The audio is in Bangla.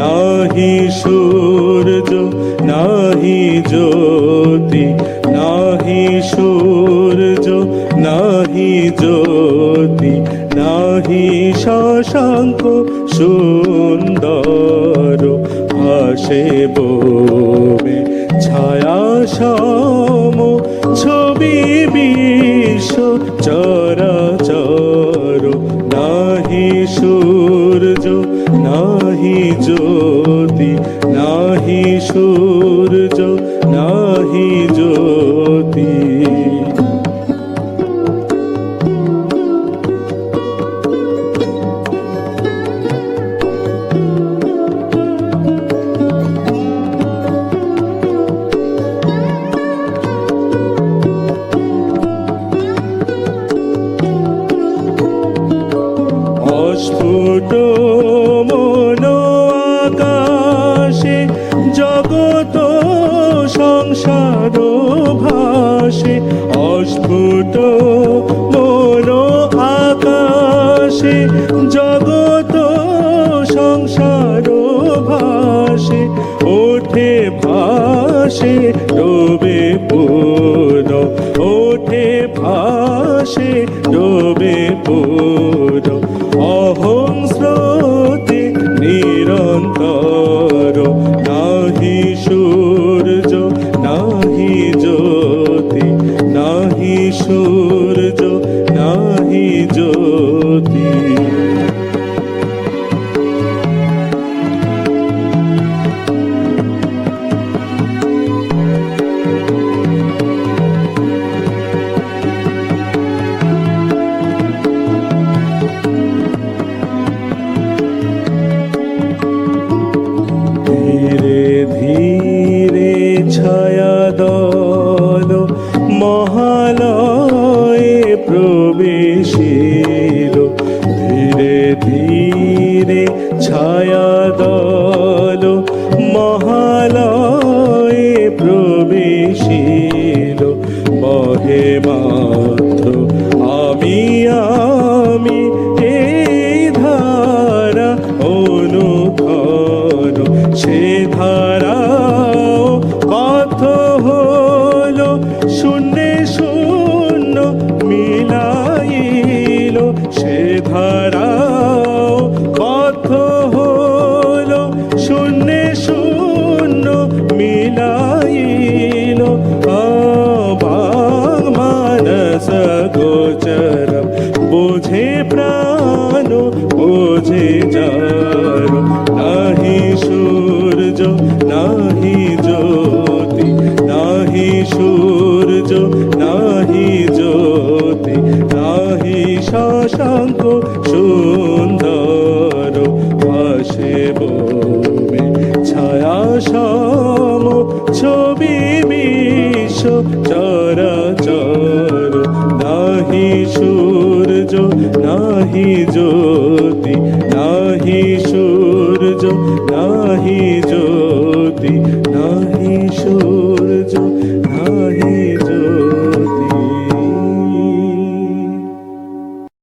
নাহি সূর্য, নাহি জ্যোতি, নাহি সূর্য, নাহি জ্যোতি, নাহি শশাঙ্ক সুন্দর, ভাসে বোবে ছায়া সম, ছবি বিশ্ব চরাচর, নাহি সূর্য নাহি জ্যোতি নাহি সূর্য নাহি জ্যোতি। অস্ফুট জগত সংসার ভাসে অস্ফুট মন আকাশে, জগত সংসার ভাসে, ওঠে ভাসে, ডোবে পুর, ওঠে ভাসে, ডোবে পুর। অহং স্রোতে নিরন্তর সূর্য নাহি জ্যোতি। ধীরে ধীরে ছায়া দল মহালয়ে ধীরে ধীরে ছায়া দল মহালয়ে প্রবেশিল। বহে মাত্র, আমি আমি এই ধারা অনুধর সে ধারাও নাহি জ্যোতি, নাহি সূর্য, নাহি জ্যোতি, নাহি শশাঙ্ক সুন্দর। ভাসে বোবে ছায়া সম, ছবি বিশ্ব চরাচর। নাহি সূর্য, নাহি জ্যোতি, নাহি সূর্য, নাহি সূর্য